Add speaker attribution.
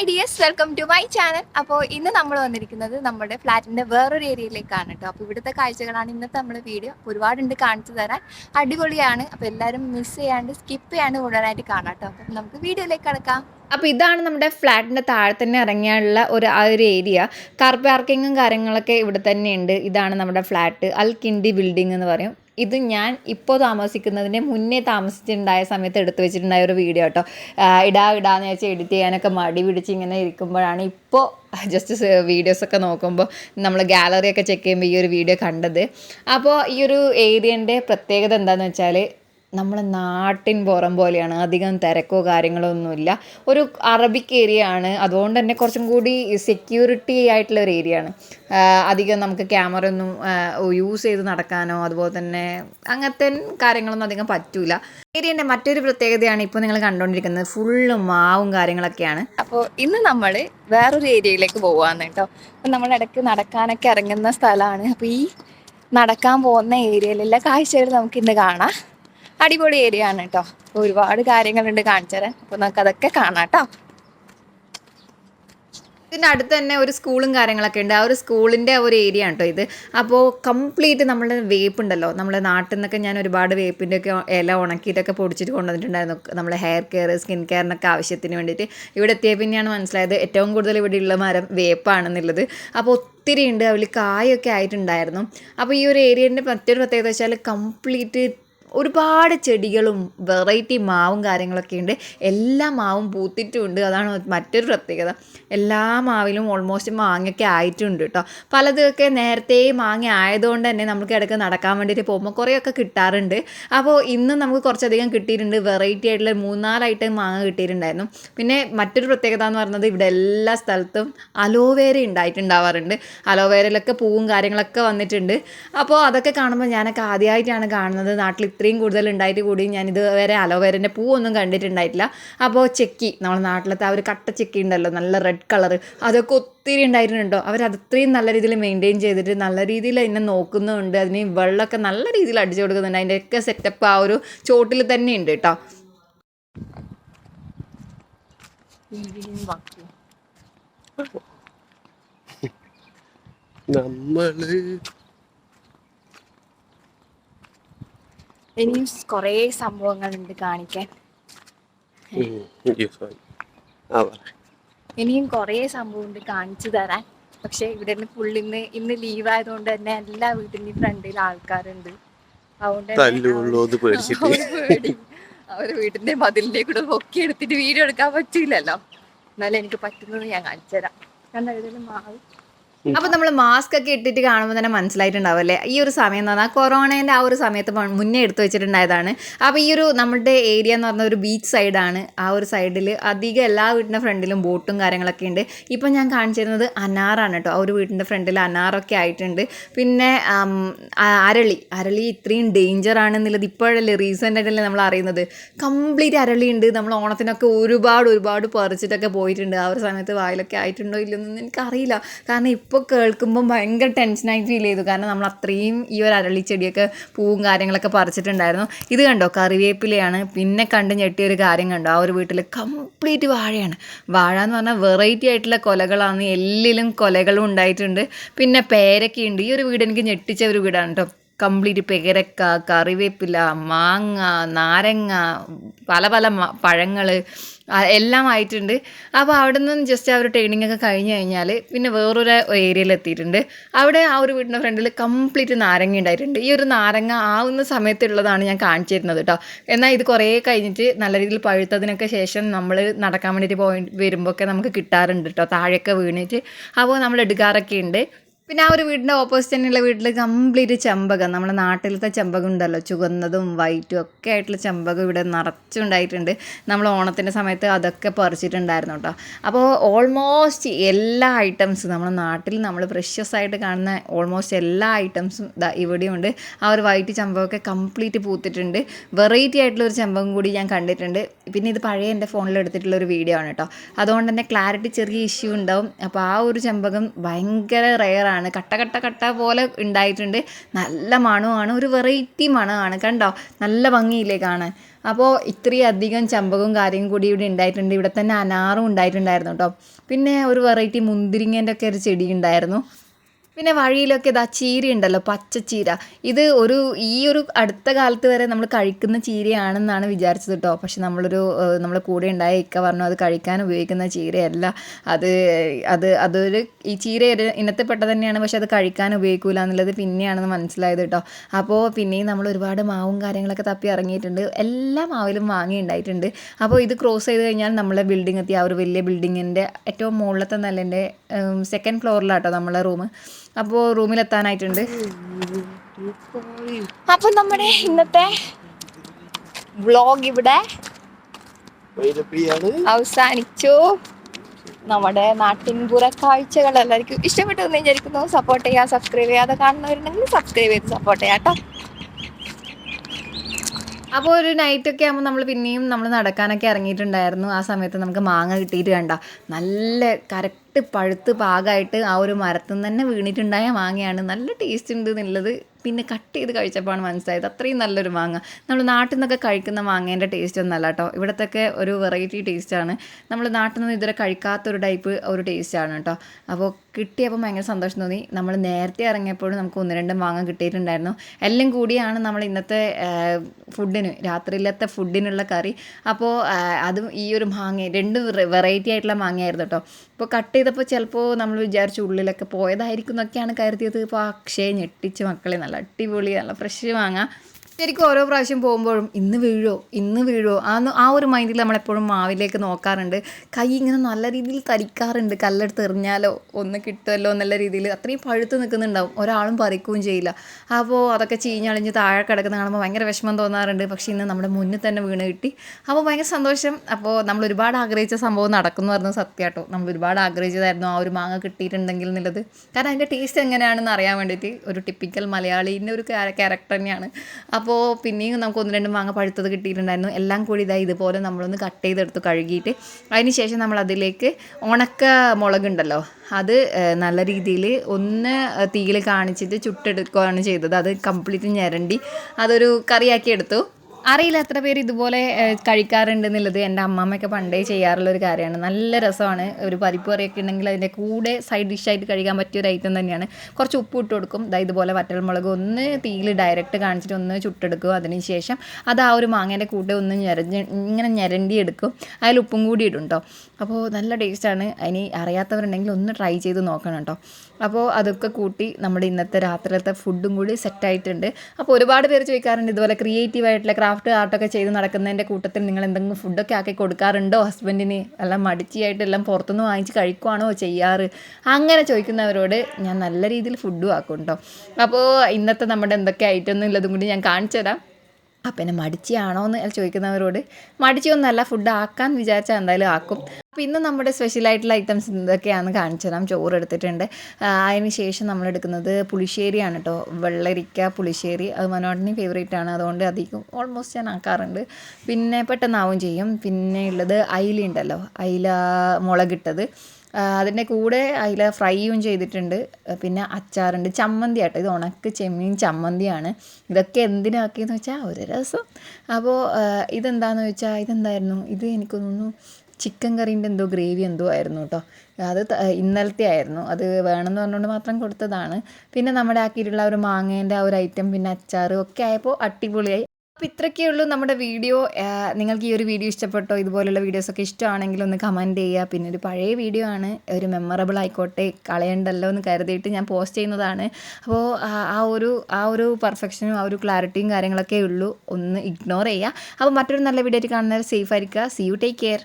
Speaker 1: Hi dears welcome to my channel. അപ്പോൾ ഇന്ന് നമ്മൾ വന്നിരിക്കുന്നത് നമ്മുടെ ഫ്ലാറ്റിന്റെ വേറൊരു ഏരിയയിലേക്കാണ് കേട്ടോ. അപ്പോൾ ഇവിടുത്തെ കാഴ്ചകളാണ് ഇന്നത്തെ നമ്മുടെ വീഡിയോ. ഒരുപാടുണ്ട് കാണിച്ചു തരാൻ. അടിപൊളിയാണ്. അപ്പോൾ എല്ലാവരും മിസ് ചെയ്യാണ്ട് സ്കിപ്പ് ചെയ്യാണ്ട് കൂടുതലായിട്ട് കാണാം കേട്ടോ. അപ്പം നമുക്ക് വീഡിയോയിലേക്ക് കിടക്കാം.
Speaker 2: അപ്പോൾ ഇതാണ് നമ്മുടെ ഫ്ലാറ്റിന്റെ താഴെ തന്നെ ഇറങ്ങിയുള്ള ഒരു ആ ഒരു ഏരിയ. കാർ പാർക്കിങ്ങും കാര്യങ്ങളൊക്കെ ഇവിടെ തന്നെയുണ്ട്. ഇതാണ് നമ്മുടെ ഫ്ലാറ്റ്. അൽ കിൻഡി ബിൽഡിംഗ് എന്ന് പറയും. ഇത് ഞാൻ ഇപ്പോൾ താമസിക്കുന്നതിന് മുന്നേ താമസിച്ചിട്ടുണ്ടായ സമയത്ത് എടുത്തു വെച്ചിട്ടുണ്ടായ ഒരു വീഡിയോ കേട്ടോ ഇടാ ഇടാന്ന് വെച്ചാൽ എഡിറ്റ് ചെയ്യാനൊക്കെ മടി പിടിച്ച് ഇങ്ങനെ ഇരിക്കുമ്പോഴാണ് ഇപ്പോൾ ജസ്റ്റ് വീഡിയോസൊക്കെ നോക്കുമ്പോൾ നമ്മൾ ഗാലറിയൊക്കെ ചെക്ക് ചെയ്യുമ്പോൾ ഈ ഒരു വീഡിയോ കണ്ടത്. അപ്പോൾ ഈ ഒരു ഏരിയന്റെ പ്രത്യേകത എന്താണെന്ന് വെച്ചാൽ നമ്മളെ നാട്ടിൻ പുറം പോലെയാണ്. അധികം തിരക്കോ കാര്യങ്ങളോ ഒന്നുമില്ല. ഒരു അറബിക് ഏരിയ ആണ്. അതുകൊണ്ട് തന്നെ കുറച്ചും കൂടി സെക്യൂരിറ്റി ആയിട്ടുള്ള ഒരു ഏരിയ ആണ്. അധികം നമുക്ക് ക്യാമറ ഒന്നും യൂസ് ചെയ്ത് നടക്കാനോ അതുപോലെ തന്നെ അങ്ങനത്തെ കാര്യങ്ങളൊന്നും അധികം പറ്റൂല. ഏരിയന്റെ മറ്റൊരു പ്രത്യേകതയാണ് ഇപ്പോൾ നിങ്ങൾ കണ്ടുകൊണ്ടിരിക്കുന്നത്. ഫുള്ള് മാവും കാര്യങ്ങളൊക്കെയാണ്.
Speaker 1: അപ്പോൾ ഇന്ന് നമ്മൾ വേറൊരു ഏരിയയിലേക്ക് പോവാന്ന് കേട്ടോ. അപ്പം നമ്മൾ ഇടയ്ക്ക് നടക്കാനൊക്കെ ഇറങ്ങുന്ന സ്ഥലമാണ് അപ്പോൾ ഈ നടക്കാൻ പോകുന്ന ഏരിയയിലുള്ള കാഴ്ചകൾ നമുക്ക് ഇന്ന് കാണാം. അടിപൊളി ഏരിയ ആണ് കേട്ടോ ഒരുപാട് കാര്യങ്ങളുണ്ട് കാണിച്ചു തരാൻ അപ്പോൾ നമുക്ക് അതൊക്കെ കാണാം കേട്ടോ
Speaker 2: ഇതിന്റെ അടുത്ത് തന്നെ ഒരു സ്കൂളും കാര്യങ്ങളൊക്കെ ഉണ്ട്. ആ ഒരു സ്കൂളിന്റെ ഒരു ഏരിയ ആണ് കേട്ടോ ഇത്. അപ്പോൾ കംപ്ലീറ്റ് നമ്മുടെ വേപ്പ് ഉണ്ടല്ലോ. നമ്മുടെ നാട്ടിൽ നിന്നൊക്കെ ഞാൻ ഒരുപാട് വേപ്പിന്റെ ഒക്കെ ഇല ഉണക്കിയിട്ടൊക്കെ പൊടിച്ചിട്ട് കൊണ്ടുവന്നിട്ടുണ്ടായിരുന്നു. നമ്മുടെ ഹെയർ കെയർ സ്കിൻ കെയറിനൊക്കെ ആവശ്യത്തിന് വേണ്ടിയിട്ട്. ഇവിടെ എത്തിയ പിന്നെയാണ് മനസ്സിലായത് ഏറ്റവും കൂടുതൽ ഇവിടെയുള്ള മരം വേപ്പാണെന്നുള്ളത് അപ്പോൾ ഒത്തിരി ഉണ്ട് അതിൽ കായൊക്കെ ആയിട്ടുണ്ടായിരുന്നു. അപ്പോൾ ഈ ഒരു ഏരിയന്റെ മറ്റൊരു പ്രത്യേകത വെച്ചാൽ കംപ്ലീറ്റ് ഒരുപാട് ചെടികളും വെറൈറ്റി മാവും കാര്യങ്ങളൊക്കെ ഉണ്ട്. എല്ലാ മാവും പൂത്തിട്ടുമുണ്ട് അതാണ് മറ്റൊരു പ്രത്യേകത. എല്ലാ മാവിലും ഓൾമോസ്റ്റ് മാങ്ങയൊക്കെ ആയിട്ടുണ്ട് കേട്ടോ പലതൊക്കെ നേരത്തെ മാങ്ങ ആയതുകൊണ്ട് തന്നെ നമുക്ക് ഇടയ്ക്ക് നടക്കാൻ വേണ്ടിയിട്ട് പോകുമ്പോൾ കുറേയൊക്കെ കിട്ടാറുണ്ട്. അപ്പോൾ ഇന്ന് നമുക്ക് കുറച്ചധികം കിട്ടിയിട്ടുണ്ട്. വെറൈറ്റി ആയിട്ടുള്ള മൂന്നാലായിട്ട് മാങ്ങ കിട്ടിയിട്ടുണ്ടായിരുന്നു. പിന്നെ മറ്റൊരു പ്രത്യേകത എന്ന് പറയുന്നത് ഇവിടെ എല്ലാ സ്ഥലത്തും അലോവേര ഉണ്ടായിട്ടുണ്ടാവാറുണ്ട്. അലോവേരയിലൊക്കെ പൂവും കാര്യങ്ങളൊക്കെ വന്നിട്ടുണ്ട്. അപ്പോൾ അതൊക്കെ കാണുമ്പോൾ ഞാനൊക്കെ ആദ്യമായിട്ടാണ് കാണുന്നത് നാട്ടിൽ ഇത്രയും കൂടുതൽ ഉണ്ടായിട്ട് കൂടി ഞാൻ ഇതുവരെ അലോവേരന്റെ പൂവൊന്നും കണ്ടിട്ടുണ്ടായിട്ടില്ല. അപ്പോൾ ചെക്കി നമ്മുടെ നാട്ടിലത്തെ ആ ഒരു കട്ട ചെക്കി ഉണ്ടല്ലോ നല്ല റെഡ് കളർ അതൊക്കെ ഒത്തിരി ഉണ്ടായിരുന്നുണ്ടോ? അവർ അത്രയും നല്ല രീതിയിൽ മെയിന്റെയിൻ ചെയ്തിട്ട് നല്ല രീതിയിൽ എന്നെ നോക്കുന്നുണ്ട്. അതിന് വെള്ളമൊക്കെ നല്ല രീതിയിൽ അടിച്ചു കൊടുക്കുന്നുണ്ട്. അതിന്റെയൊക്കെ സെറ്റപ്പ് ആ ഒരു ചോട്ടിൽ തന്നെ ഉണ്ട് കേട്ടോ.
Speaker 3: നമ്മൾ
Speaker 1: ഇനിയും കുറേ സംഭവങ്ങളുണ്ട് കാണിക്കാൻ. ഇനിയും കുറേ സംഭവമുണ്ട് കാണിച്ചു തരാൻ. പക്ഷെ ഇവിടെ നിന്ന് ഫുൾ ഇന്ന് ഇന്ന് ലീവ് ആയതുകൊണ്ട് തന്നെ എല്ലാ വീട്ടിന്റെ ഫ്രണ്ടിൽ ആൾക്കാരുണ്ട്. അതുകൊണ്ട് അവർ വീടിന്റെ അവർ വീട്ടിന്റെ മതിലിന്റെ കൂടെ പൊക്കി എടുത്തിട്ട് വീഡിയോ എടുക്കാൻ പറ്റില്ലല്ലോ. എന്നാലും എനിക്ക് പറ്റുന്നത് ഞാൻ കാണിച്ചു തരാം. ഞാൻ എഴുതലും മാവ്
Speaker 2: അപ്പോൾ നമ്മൾ മാസ്ക് ഒക്കെ ഇട്ടിട്ട് കാണുമ്പോൾ തന്നെ മനസ്സിലായിട്ടുണ്ടാവും അല്ലേ ഈ ഒരു സമയം എന്ന് പറഞ്ഞാൽ കൊറോണേന്റെ ആ ഒരു സമയത്ത് മുന്നേ എടുത്തു വെച്ചിട്ടുണ്ടായതാണ്. അപ്പൊ ഈ ഒരു നമ്മുടെ ഏരിയ എന്ന് പറഞ്ഞ ഒരു ബീച്ച് സൈഡാണ് ആ ഒരു സൈഡിൽ അധികം എല്ലാ വീടിന്റെ ഫ്രണ്ടിലും ബോട്ടും കാര്യങ്ങളൊക്കെ ഉണ്ട് ഇപ്പൊ ഞാൻ കാണിച്ചിരുന്നത് അനാറാണ് കേട്ടോ ആ ഒരു വീടിന്റെ ഫ്രണ്ടിൽ അനാറൊക്കെ ആയിട്ടുണ്ട്. പിന്നെ അരളി. അരളി ഇത്രയും ഡേഞ്ചർ ആണെന്നുള്ളത് ഇപ്പോഴല്ലേ റീസെന്റ് ആയിട്ടല്ലേ നമ്മൾ അറിയുന്നത്. കംപ്ലീറ്റ് അരളി ഉണ്ട് നമ്മൾ ഓണത്തിനൊക്കെ ഒരുപാട് ഒരുപാട് പറിച്ചിട്ടൊക്കെ പോയിട്ടുണ്ട്. ആ ഒരു സമയത്ത് വായിലൊക്കെ ആയിട്ടുണ്ടോ ഇല്ലെന്നൊന്നും എനിക്കറിയില്ല. കാരണം ഇപ്പോൾ കേൾക്കുമ്പോൾ ഭയങ്കര ടെൻഷനായി ഫീൽ ചെയ്തു. കാരണം നമ്മൾ അത്രയും ഈ ഒരു അരളി ചെടിയൊക്കെ പൂവും കാര്യങ്ങളൊക്കെ പറിച്ചിട്ടുണ്ടായിരുന്നു. ഇത് കണ്ടോ? കറിവേപ്പിലയാണ്. പിന്നെ കണ്ട് ഞെട്ടിയ ഒരു കാര്യം കണ്ടോ? ആ ഒരു വീട്ടിൽ കംപ്ലീറ്റ് വാഴയാണ്. വാഴ എന്ന് പറഞ്ഞാൽ വെറൈറ്റി ആയിട്ടുള്ള കൊലകളാണ്. എല്ലിലും കൊലകളും ഉണ്ടായിട്ടുണ്ട്. പിന്നെ പേരക്കയുണ്ട് ഈ ഒരു വീട് എനിക്ക് ഞെട്ടിച്ച ഒരു വീടാണ് കേട്ടോ കംപ്ലീറ്റ് പേരക്ക കറിവേപ്പില മാങ്ങ നാരങ്ങ പല പല പഴങ്ങൾ എല്ലാം ആയിട്ടുണ്ട്. അപ്പോൾ അവിടെ നിന്ന് ജസ്റ്റ് ആ ഒരു ട്രെയിനിങ് ഒക്കെ കഴിഞ്ഞ് കഴിഞ്ഞാൽ പിന്നെ വേറൊരു ഏരിയയിൽ എത്തിയിട്ടുണ്ട്. അവിടെ ആ ഒരു വീടിന്റെ ഫ്രണ്ടിൽ കംപ്ലീറ്റ് നാരങ്ങ ഉണ്ടായിട്ടുണ്ട്. ഈ ഒരു നാരങ്ങ ആവുന്ന സമയത്തുള്ളതാണ് ഞാൻ കാണിച്ചിരുന്നത് കേട്ടോ എന്നാൽ ഇത് കുറേ കഴിഞ്ഞിട്ട് നല്ല രീതിയിൽ പഴുത്തതിനൊക്കെ ശേഷം നമ്മൾ നടക്കാൻ വേണ്ടിയിട്ട് പോയി വരുമ്പോഴൊക്കെ നമുക്ക് കിട്ടാറുണ്ട് കേട്ടോ താഴെയൊക്കെ വീണിട്ട്. അപ്പോൾ നമ്മൾ എടുക്കാറൊക്കെ ഉണ്ട്. പിന്നെ ആ ഒരു വീടിന്റെ ഓപ്പോസിറ്റ് തന്നെയുള്ള വീട്ടിൽ കംപ്ലീറ്റ് ചെമ്പകം. നമ്മുടെ നാട്ടിലത്തെ ചെമ്പകം ഉണ്ടല്ലോ. ചുവന്നതും വൈറ്റും ഒക്കെ ആയിട്ടുള്ള ചെമ്പകം ഇവിടെ നിറച്ചുണ്ടായിട്ടുണ്ട്. നമ്മൾ ഓണത്തിന്റെ സമയത്ത് അതൊക്കെ പറിച്ചിട്ടുണ്ടായിരുന്നു കേട്ടോ. അപ്പോൾ ഓൾമോസ്റ്റ് എല്ലാ ഐറ്റംസും നമ്മുടെ നാട്ടിൽ നമ്മൾ പ്രഷ്യസ് ആയിട്ട് കാണുന്ന ഓൾമോസ്റ്റ് എല്ലാ ഐറ്റംസും ഇവിടെയുണ്ട് ആ ഒരു വൈറ്റ് ചെമ്പകമൊക്കെ കംപ്ലീറ്റ് പൂത്തിട്ടുണ്ട്. വെറൈറ്റി ആയിട്ടുള്ള ഒരു ചെമ്പകം കൂടി ഞാൻ കണ്ടിട്ടുണ്ട്. പിന്നെ ഇത് പഴയ എന്റെ ഫോണിൽ എടുത്തിട്ടുള്ള ഒരു വീഡിയോ ആണ് കേട്ടോ. അതുകൊണ്ട് തന്നെ ക്ലാരിറ്റി ചെറിയ ഇഷ്യൂ ഉണ്ടാവും. അപ്പോൾ ആ ഒരു ചെമ്പകം ഭയങ്കര റെയറാണ് കട്ട കട്ട കട്ട പോലെ ഉണ്ടായിട്ടുണ്ട്. നല്ല മണമാണ്. ഒരു വെറൈറ്റി മണമാണ് കണ്ടോ? നല്ല ഭംഗിയില്ലേ കാണാൻ. അപ്പോൾ ഇത്രയധികം ചമ്പകവും കാര്യവും കൂടി ഇവിടെ ഉണ്ടായിട്ടുണ്ട്. ഇവിടെ തന്നെ അനാറും ഉണ്ടായിട്ടുണ്ടായിരുന്നു കേട്ടോ. പിന്നെ ഒരു വെറൈറ്റി മുന്തിരിങ്ങേന്റെ ഒക്കെ ഒരു ചെടി ഉണ്ടായിരുന്നു. പിന്നെ വഴിയിലൊക്കെ ഇതാ ചീര ഉണ്ടല്ലോ പച്ച ചീര. ഇത് ഒരു ഈ ഒരു അടുത്ത കാലത്ത് വരെ നമ്മൾ കഴിക്കുന്ന ചീരയാണെന്നാണ് വിചാരിച്ചത് കേട്ടോ പക്ഷെ നമ്മളൊരു നമ്മളെ കൂടെ ഉണ്ടായ ഇക്ക പറഞ്ഞു അത് കഴിക്കാൻ ഉപയോഗിക്കുന്ന ചീരയല്ല. അത് അത് അതൊരു ഈ ചീര ഇനത്തിൽപ്പെട്ട തന്നെയാണ്. പക്ഷെ അത് കഴിക്കാൻ ഉപയോഗിക്കൂല എന്നുള്ളത് പിന്നെയാണെന്ന് മനസ്സിലായത് കേട്ടോ അപ്പോൾ പിന്നെയും നമ്മൾ ഒരുപാട് മാവും കാര്യങ്ങളൊക്കെ തപ്പി ഇറങ്ങിയിട്ടുണ്ട്. എല്ലാ മാവിലും മാങ്ങ ഉണ്ടായിട്ടുണ്ട് അപ്പോൾ ഇത് ക്രോസ് ചെയ്ത് കഴിഞ്ഞാൽ നമ്മളെ ബിൽഡിംഗ് എത്തി. ആ ഒരു വലിയ ബിൽഡിങ്ങിന്റെ ഏറ്റവും മുകളിലത്തെ നിലന്റെ സെക്കൻഡ് ഫ്ലോറിലാട്ടോ നമ്മളെ റൂം അപ്പോൾ റൂമിലെത്താനായിട്ടുണ്ട്.
Speaker 1: അപ്പൊ നമ്മുടെ ഇന്നത്തെ വ്ളോഗ് ഇവിടെ അവസാനിച്ചു. നമ്മുടെ നാട്ടിൻപുറ കാഴ്ചകൾ എല്ലാവർക്കും ഇഷ്ടപ്പെട്ടു എന്ന് വിചാരിക്കുന്നു. സപ്പോർട്ട് ചെയ്യുക സബ്സ്ക്രൈബ് ചെയ്യാതെ കാണുന്നവരുണ്ടെങ്കിൽ സബ്സ്ക്രൈബ് ചെയ്ത് സപ്പോർട്ട് ചെയ്യാം കേട്ടോ.
Speaker 2: അപ്പോൾ ഒരു നൈറ്റ് ഒക്കെ ആകുമ്പോൾ നമ്മൾ പിന്നെയും നമ്മൾ നടക്കാനൊക്കെ ഇറങ്ങിയിട്ടുണ്ടായിരുന്നു. ആ സമയത്ത് നമുക്ക് മാങ്ങ കിട്ടിയിട്ട് കണ്ട. നല്ല കറക്റ്റ് പഴുത്ത് പാകമായിട്ട് ആ ഒരു മരത്തിൽ നിന്ന് തന്നെ വീണിട്ടുണ്ടായ മാങ്ങയാണ്. നല്ല ടേസ്റ്റ് ഉണ്ട് എന്നുള്ളത് പിന്നെ കട്ട് ചെയ്ത് കഴിച്ചപ്പോഴാണ് മനസ്സിലായത്. അത്രയും നല്ലൊരു മാങ്ങ. നമ്മൾ നാട്ടിൽ നിന്നൊക്കെ കഴിക്കുന്ന മാങ്ങേന്റെ ടേസ്റ്റ് ഒന്നല്ല കേട്ടോ. ഇവിടത്തൊക്കെ ഒരു വെറൈറ്റി ടേസ്റ്റാണ് നമ്മൾ നാട്ടിൽ നിന്ന് ഇതുവരെ കഴിക്കാത്തൊരു ടൈപ്പ് ഒരു ടേസ്റ്റാണ് കേട്ടോ. അപ്പോൾ കിട്ടിയപ്പോൾ ഭയങ്കര സന്തോഷം തോന്നി. നമ്മൾ നേരത്തെ ഇറങ്ങിയപ്പോഴും നമുക്ക് ഒന്ന് രണ്ട് മാങ്ങ കിട്ടിയിട്ടുണ്ടായിരുന്നു. എല്ലാം കൂടിയാണ് നമ്മൾ ഇന്നത്തെ ഫുഡിന് രാത്രിയിലത്തെ ഫുഡിനുള്ള കറി. അപ്പോൾ അതും ഈ ഒരു മാങ്ങ രണ്ട് വെറൈറ്റി ആയിട്ടുള്ള മാങ്ങയായിരുന്നു കേട്ടോ. ഇപ്പോൾ കട്ട് ചെയ്തപ്പോൾ ചിലപ്പോൾ നമ്മൾ വിചാരിച്ചു ഉള്ളിലൊക്കെ പോയതായിരിക്കും എന്നൊക്കെയാണ് കരുതിയത്. അക്ഷയ ഞെട്ടിച്ച് മക്കളെ നല്ല അടിപൊളി നല്ല ഫ്രഷ് മാങ്ങ. ശരിക്കും ഓരോ പ്രാവശ്യം പോകുമ്പോഴും ഇന്ന് വീഴോ ഇന്ന് വീഴോ ആ ആ ഒരു മൈൻഡിൽ നമ്മളെപ്പോഴും മാവിലേക്ക് നോക്കാറുണ്ട്. കൈ ഇങ്ങനെ നല്ല രീതിയിൽ തരിക്കാറുണ്ട്. കല്ലെടുത്ത് എറിഞ്ഞാലോ ഒന്ന് കിട്ടുമല്ലോ എന്നുള്ള രീതിയിൽ അത്രയും പഴുത്ത് നിൽക്കുന്നുണ്ടാവും. ഒരാളും പറിക്കുകയും ചെയ്യില്ല. അപ്പോൾ അതൊക്കെ ചീഞ്ഞളിഞ്ഞ് താഴെ കിടക്കുന്ന കാണുമ്പോൾ ഭയങ്കര വിഷമം തോന്നാറുണ്ട്. പക്ഷേ ഇന്ന് നമ്മുടെ മുന്നിൽ തന്നെ വീണ് കിട്ടി. അപ്പോൾ ഭയങ്കര സന്തോഷം. അപ്പോൾ നമ്മൾ ഒരുപാട് ആഗ്രഹിച്ച സംഭവം നടക്കുന്നു പറഞ്ഞത് സത്യാട്ടോ നമ്മൾ ഒരുപാട് ആഗ്രഹിച്ചതായിരുന്നു ആ ഒരു മാങ്ങ കിട്ടിയിട്ടുണ്ടെങ്കിൽ എന്നുള്ളത്. കാരണം അതിന്റെ ടേസ്റ്റ് എങ്ങനെയാണെന്ന് അറിയാൻ വേണ്ടിയിട്ട് ഒരു ടിപ്പിക്കൽ മലയാളീന്റെ ഒരു ക്യാരക്ടർ തന്നെയാണ്. അപ്പോൾ പിന്നെയും നമുക്ക് ഒന്ന് രണ്ട് മാങ്ങ പഴുത്തത് കിട്ടിയിട്ടുണ്ടായിരുന്നു. എല്ലാം കൂടി ഇതായി ഇതുപോലെ നമ്മളൊന്ന് കട്ട് ചെയ്തെടുത്ത് കഴുകിയിട്ട് അതിന് ശേഷം നമ്മൾ അതിലേക്ക് ഉണക്ക മുളകുണ്ടല്ലോ അത് നല്ല രീതിയിൽ ഒന്ന് തീയിൽ കാണിച്ചിട്ട് ചുട്ടെടുക്കുകയാണ് ചെയ്തത്. അത് കംപ്ലീറ്റ് ഞരണ്ടി അതൊരു കറിയാക്കി എടുത്തു. അറിയില്ല എത്ര പേര് ഇതുപോലെ കഴിക്കാറുണ്ടെന്നുള്ളത് എന്റെ അമ്മമ്മയൊക്കെ പണ്ടേ ചെയ്യാറുള്ള ഒരു കാര്യമാണ്. നല്ല രസമാണ്. ഒരു പരിപ്പ് കറിയൊക്കെ ഉണ്ടെങ്കിൽ അതിന്റെ കൂടെ സൈഡ് ഡിഷായിട്ട് കഴിക്കാൻ പറ്റിയ ഒരു ഐറ്റം തന്നെയാണ്. കുറച്ച് ഉപ്പ് ഇട്ട് കൊടുക്കും. അതായത് ഇതുപോലെ വറ്റൽമുളക് ഒന്ന് തീയിൽ ഡയറക്റ്റ് കാണിച്ചിട്ട് ഒന്ന് ചുട്ടെടുക്കും. അതിന് ശേഷം അത് ആ ഒരു മാങ്ങേന്റെ കൂടെ ഒന്ന് ഞെരഞ്ഞ് ഇങ്ങനെ ഞെരണ്ടി എടുക്കും അതിൽ ഉപ്പും കൂടി ഇടും കേട്ടോ അപ്പോൾ നല്ല ടേസ്റ്റാണ് അതിന് അറിയാത്തവരുണ്ടെങ്കിൽ ഒന്ന് ട്രൈ ചെയ്ത് നോക്കണം കേട്ടോ അപ്പോൾ അതൊക്കെ കൂട്ടി നമ്മുടെ ഇന്നത്തെ രാത്രിയിലത്തെ ഫുഡും കൂടി സെറ്റായിട്ടുണ്ട് അപ്പോൾ ഒരുപാട് പേര് ചോദിക്കാറുണ്ട് ഇതുപോലെ ക്രിയേറ്റീവ് ആയിട്ടുള്ള ക്രാഫ്റ്റ് ആർട്ടൊക്കെ ചെയ്ത് നടക്കുന്നതിന്റെ കൂട്ടത്തിൽ നിങ്ങൾ എന്തെങ്കിലും ഫുഡൊക്കെ ആക്കി കൊടുക്കാറുണ്ടോ? ഹസ്ബൻഡിന് എല്ലാം മടിച്ചിയായിട്ട് എല്ലാം പുറത്തുനിന്ന് വാങ്ങിച്ച് കഴിക്കുവാണോ ചെയ്യാറ്? അങ്ങനെ ചോദിക്കുന്നവരോട് ഞാൻ നല്ല രീതിയിൽ ഫുഡും ആക്കും കേട്ടോ അപ്പോൾ ഇന്നത്തെ നമ്മുടെ എന്തൊക്കെ ഐറ്റം എന്നുള്ളതും കൂടി ഞാൻ കാണിച്ചു തരാം അപ്പം എന്നെ മടിച്ചിയാണോ എന്ന് ചോദിക്കുന്നവരോട് മടിച്ചൊന്നല്ല ഫുഡ് ആക്കാൻ വിചാരിച്ചാൽ എന്തായാലും ആക്കും. അപ്പോൾ ഇന്ന് നമ്മുടെ സ്പെഷ്യലായിട്ടുള്ള ഐറ്റംസ് എന്തൊക്കെയാണെന്ന് കാണിച്ചു തരാം ചോറ് എടുത്തിട്ടുണ്ട്. അതിന് ശേഷം നമ്മൾ എടുക്കുന്നത് പുളിശ്ശേരിയാണ് കേട്ടോ. വെള്ളരിക്ക പുളിശ്ശേരി. അത് മനോടിന് ഫേവറേറ്റ് ആണ്. അതുകൊണ്ട് അധികം ഓൾമോസ്റ്റ് ഞാൻ ആക്കാറുണ്ട്. പിന്നെ പെട്ടെന്നാവും ചെയ്യും. പിന്നെ ഉള്ളത് അയില ഉണ്ടല്ലോ. അയില മുളകിട്ടത്. അതിന്റെ കൂടെ അയില ഫ്രൈയും ചെയ്തിട്ടുണ്ട്. പിന്നെ അച്ചാറുണ്ട്. ചമ്മന്തി ആട്ടോ. ഇത് ഉണക്ക് ചെമ്മീൻ ചമ്മന്തിയാണ്. ഇതൊക്കെ എന്തിനാക്കിയെന്ന് വെച്ചാൽ ഒരു രസം. അപ്പോൾ ഇതെന്താണെന്ന് വെച്ചാൽ ഇതെന്തായിരുന്നു? ഇത് എനിക്ക് തോന്നുന്നു ചിക്കൻ കറീന്റെ എന്തോ ഗ്രേവി എന്തോ ആയിരുന്നു കേട്ടോ അത് ഇന്നലത്തെ ആയിരുന്നു. അത് വേണമെന്ന് പറഞ്ഞുകൊണ്ട് മാത്രം കൊടുത്തതാണ്. പിന്നെ നമ്മുടെ ആക്കിയിട്ടുള്ള ഒരു മാങ്ങേന്റെ ആ ഒരു ഐറ്റം പിന്നെ അച്ചാറ് ഒക്കെ ആയപ്പോൾ അടിപൊളിയായി. ഇത്രയൊക്കെ ഉള്ളൂ നമ്മുടെ വീഡിയോ. നിങ്ങൾക്ക് ഈ ഒരു വീഡിയോ ഇഷ്ടപ്പെട്ടോ ഇതുപോലുള്ള വീഡിയോസൊക്കെ ഇഷ്ടമാണെങ്കിൽ ഒന്ന് കമന്റ് ചെയ്യുക. പിന്നെ ഒരു പഴയ വീഡിയോ ആണ്. ഒരു മെമ്മറബിൾ ആയിക്കോട്ടെ കളയണ്ടല്ലോ എന്ന് കരുതിയിട്ട് ഞാൻ പോസ്റ്റ് ചെയ്യുന്നതാണ്. അപ്പോൾ ആ ഒരു ആ ഒരു പെർഫെക്ഷനും ആ ഒരു ക്ലാരിറ്റിയും കാര്യങ്ങളൊക്കെ ഉള്ളൂ. ഒന്ന് ഇഗ്നോർ ചെയ്യുക. അപ്പോൾ മറ്റൊരു നല്ല വീഡിയോ ആയിട്ട് കാണുന്നവർ സേഫ് ആയിരിക്കുക. C you take care